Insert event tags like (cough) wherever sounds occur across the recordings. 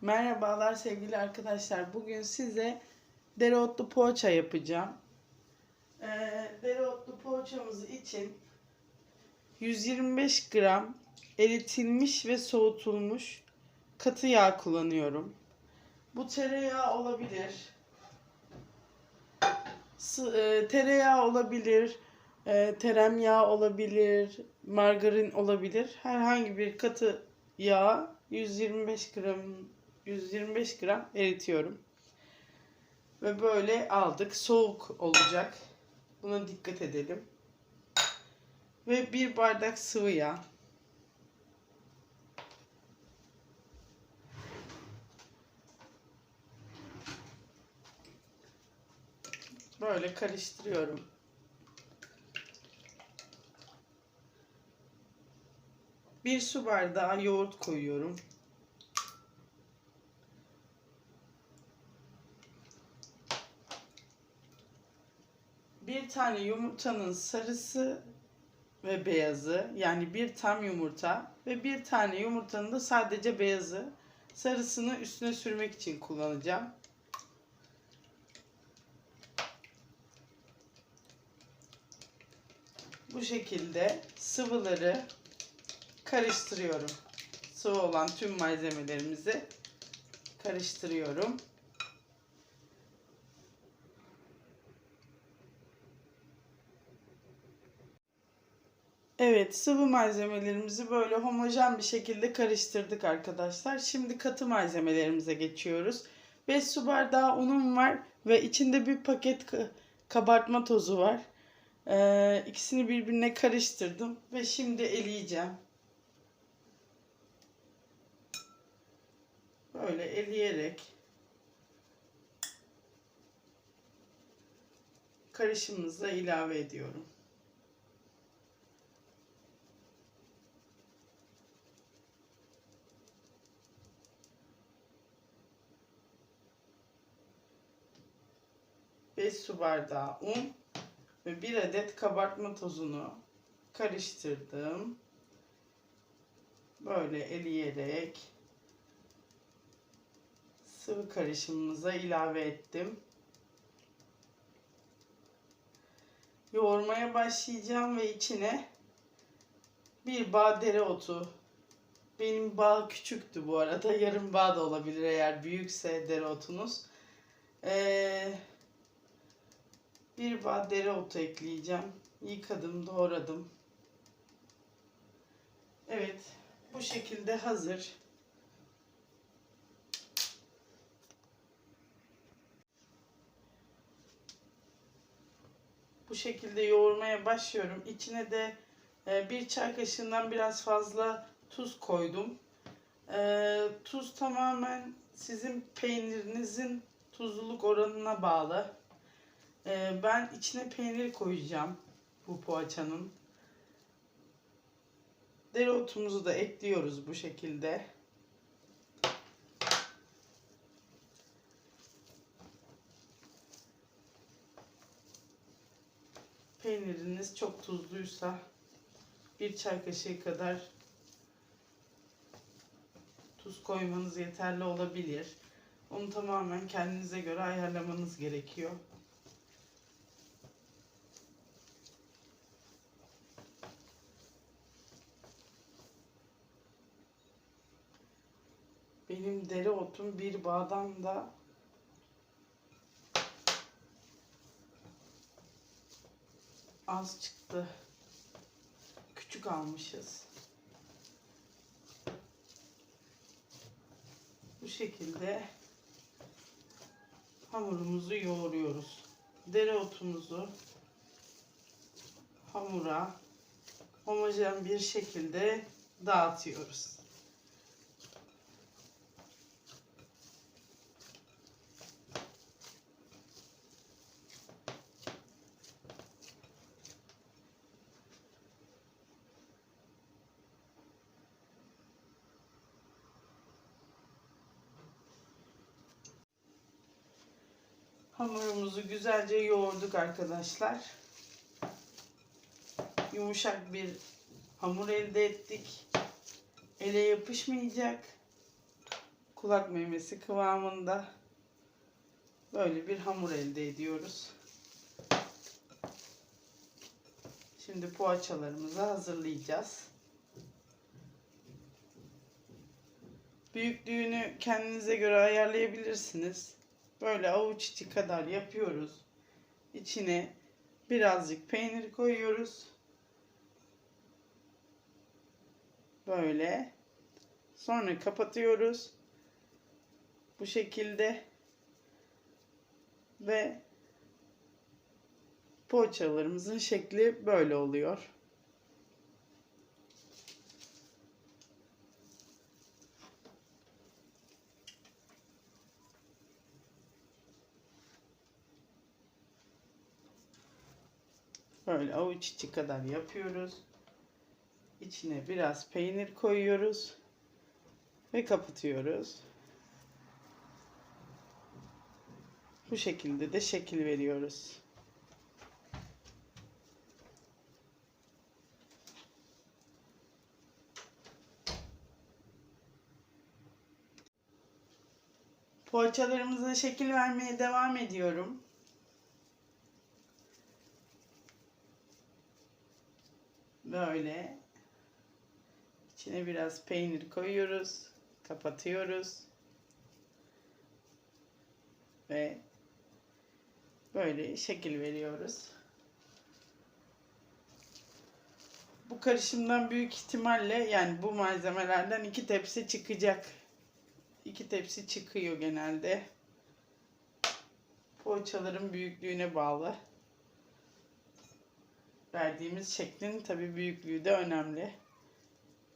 Merhabalar sevgili arkadaşlar. Bugün size dereotlu poğaça yapacağım. Ee, dereotlu poğaçamız için 125 gram eritilmiş ve soğutulmuş katı yağ kullanıyorum. Bu tereyağı olabilir. S- e, tereyağı olabilir. E, teremyağı olabilir. Margarin olabilir. Herhangi bir katı yağ 125 gram 125 gram eritiyorum. Ve böyle aldık. Soğuk olacak. Buna dikkat edelim. Ve bir bardak sıvı yağ. Böyle karıştırıyorum. Bir su bardağı yoğurt koyuyorum. Bir tane yumurtanın sarısı ve beyazı yani bir tam yumurta ve bir tane yumurtanın da sadece beyazı sarısını üstüne sürmek için kullanacağım. Bu şekilde sıvıları karıştırıyorum. Sıvı olan tüm malzemelerimizi karıştırıyorum. Evet, sıvı malzemelerimizi böyle homojen bir şekilde karıştırdık arkadaşlar. Şimdi katı malzemelerimize geçiyoruz. 5 su bardağı unum var ve içinde bir paket ka- kabartma tozu var. Ee, ikisini birbirine karıştırdım ve şimdi eleyeceğim. Böyle eleyerek karışımımıza ilave ediyorum. Beş su bardağı un ve bir adet kabartma tozunu karıştırdım. Böyle eleyerek sıvı karışımımıza ilave ettim. Yoğurmaya başlayacağım ve içine bir bağ dereotu. Benim bağ küçüktü bu arada. (laughs) Yarım bağ da olabilir eğer büyükse dereotunuz. Ee, bir bağ dereotu ekleyeceğim. Yıkadım, doğradım. Evet, bu şekilde hazır. Bu şekilde yoğurmaya başlıyorum. İçine de e, bir çay kaşığından biraz fazla tuz koydum. E, tuz tamamen sizin peynirinizin tuzluluk oranına bağlı. E, ben içine peynir koyacağım bu poğaçanın. Dereotumuzu da ekliyoruz bu şekilde. Peyniriniz çok tuzluysa bir çay kaşığı kadar tuz koymanız yeterli olabilir. Onu tamamen kendinize göre ayarlamanız gerekiyor. Benim dereotum bir bağdan da az çıktı. Küçük almışız. Bu şekilde hamurumuzu yoğuruyoruz. Dereotumuzu hamura homojen bir şekilde dağıtıyoruz. Hamurumuzu güzelce yoğurduk arkadaşlar. Yumuşak bir hamur elde ettik. Ele yapışmayacak. kulak memesi kıvamında böyle bir hamur elde ediyoruz. Şimdi poğaçalarımızı hazırlayacağız. Büyüklüğünü kendinize göre ayarlayabilirsiniz. Böyle avuç içi kadar yapıyoruz. İçine birazcık peynir koyuyoruz. Böyle. Sonra kapatıyoruz. Bu şekilde. Ve poğaçalarımızın şekli böyle oluyor. Böyle avuç içi kadar yapıyoruz. İçine biraz peynir koyuyoruz ve kapatıyoruz. Bu şekilde de şekil veriyoruz. Poğaçalarımıza şekil vermeye devam ediyorum. Böyle içine biraz peynir koyuyoruz. Kapatıyoruz. Ve böyle şekil veriyoruz. Bu karışımdan büyük ihtimalle yani bu malzemelerden iki tepsi çıkacak. İki tepsi çıkıyor genelde. Poğaçaların büyüklüğüne bağlı. Verdiğimiz şeklin tabi büyüklüğü de önemli.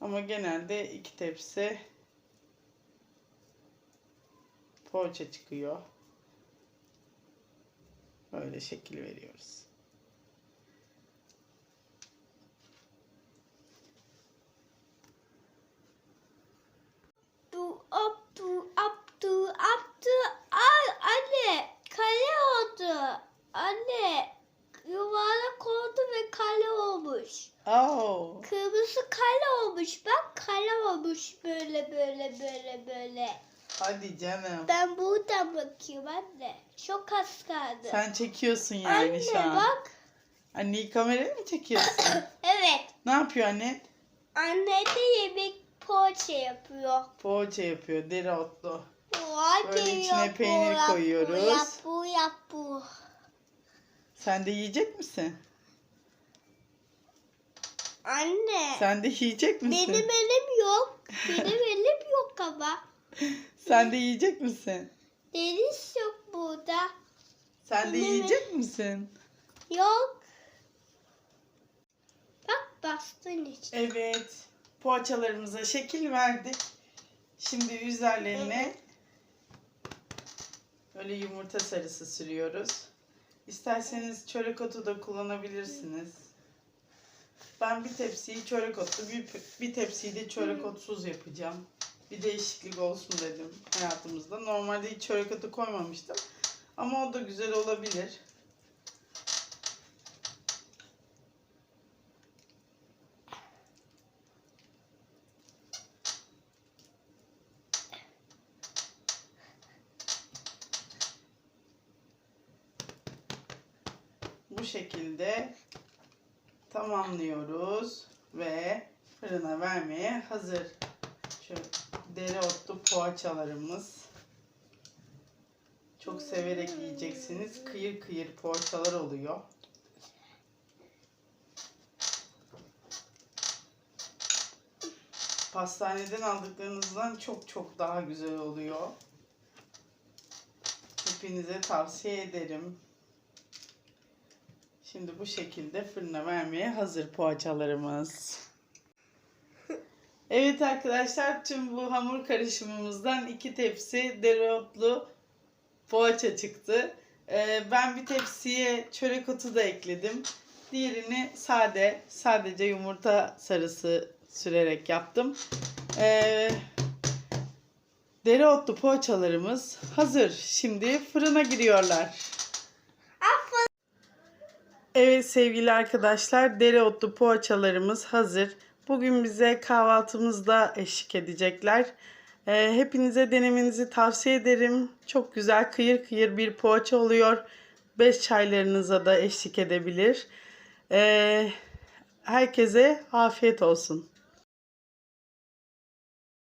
Ama genelde iki tepsi poğaça çıkıyor. Böyle şekil veriyoruz. Du up du up du up du anne kale oldu. Anne yuvarlak oldu ve kale olmuş. Oh, Kırmızı kale olmuş. Bak kale olmuş böyle böyle böyle böyle. hadi canım. Ben buradan bakıyorum anne. Çok az kaldı. Sen çekiyorsun yani anne şu an. bak. Anneyi kameraya mı çekiyorsun? (coughs) Evet. ne yapıyor anne? Anne de yemek poğaça yapıyor. Poğaça yapıyor, dereotlu. Vay Böyle içine peynir koyuyoruz. Yap bu yap bu. Sen de yiyecek misin? Anne. Sen de yiyecek misin? Benim elim yok. Benim (laughs) elim yok ama. Sen de yiyecek misin? Deniz yok burada. Sen de Benim- yiyecek misin? Yok. Bak bastın işte. Evet. Poğaçalarımıza şekil verdik. Şimdi üzerlerine böyle yumurta sarısı sürüyoruz. İsterseniz çörek otu da kullanabilirsiniz. Ben bir tepsiyi çörek otlu, bir, bir tepsiyi de çörek otsuz yapacağım. Bir değişiklik olsun dedim hayatımızda. Normalde hiç çörek otu koymamıştım. Ama o da güzel olabilir. Şekilde tamamlıyoruz ve fırına vermeye hazır. Şu dereotlu poğaçalarımız. Çok severek yiyeceksiniz. Kıyır kıyır poğaçalar oluyor. Pastaneden aldıklarınızdan çok çok daha güzel oluyor. Hepinize tavsiye ederim. Şimdi bu şekilde fırına vermeye hazır poğaçalarımız. Evet arkadaşlar tüm bu hamur karışımımızdan iki tepsi dereotlu poğaça çıktı. Ee, ben bir tepsiye çörek otu da ekledim. Diğerini sade, sadece yumurta sarısı sürerek yaptım. Ee, dereotlu poğaçalarımız hazır. Şimdi fırına giriyorlar. Evet sevgili arkadaşlar dereotlu poğaçalarımız hazır. Bugün bize kahvaltımızda eşlik edecekler. Ee, hepinize denemenizi tavsiye ederim. Çok güzel kıyır kıyır bir poğaça oluyor. Beş çaylarınıza da eşlik edebilir. Ee, herkese afiyet olsun.